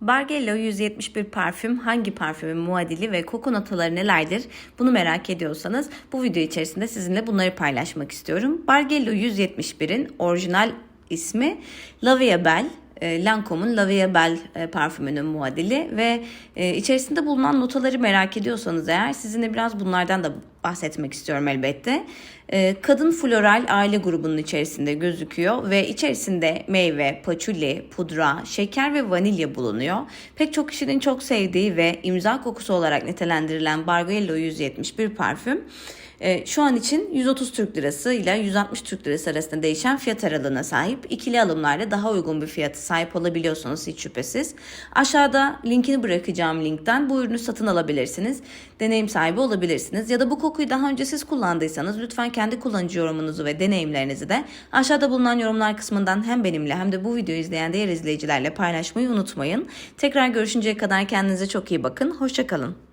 Bargello 171 parfüm hangi parfümün muadili ve koku notaları nelerdir? Bunu merak ediyorsanız bu video içerisinde sizinle bunları paylaşmak istiyorum. Bargello 171'in orijinal ismi La Vie Belle. E, Lancome'un La Vie Belle e, parfümünün muadili ve e, içerisinde bulunan notaları merak ediyorsanız eğer sizinle biraz bunlardan da bahsetmek istiyorum elbette. E, Kadın floral aile grubunun içerisinde gözüküyor ve içerisinde meyve, paçuli, pudra, şeker ve vanilya bulunuyor. Pek çok kişinin çok sevdiği ve imza kokusu olarak nitelendirilen Bargello 171 parfüm e, şu an için 130 Türk Lirası ile 160 Türk Lirası arasında değişen fiyat aralığına sahip. İkili alımlarla daha uygun bir fiyatı sahip olabiliyorsunuz hiç şüphesiz. Aşağıda linkini bırakacağım linkten bu ürünü satın alabilirsiniz. Deneyim sahibi olabilirsiniz. Ya da bu kokuyu daha önce siz kullandıysanız lütfen kendi kullanıcı yorumunuzu ve deneyimlerinizi de aşağıda bulunan yorumlar kısmından hem benimle hem de bu videoyu izleyen diğer izleyicilerle paylaşmayı unutmayın. Tekrar görüşünceye kadar kendinize çok iyi bakın. Hoşçakalın.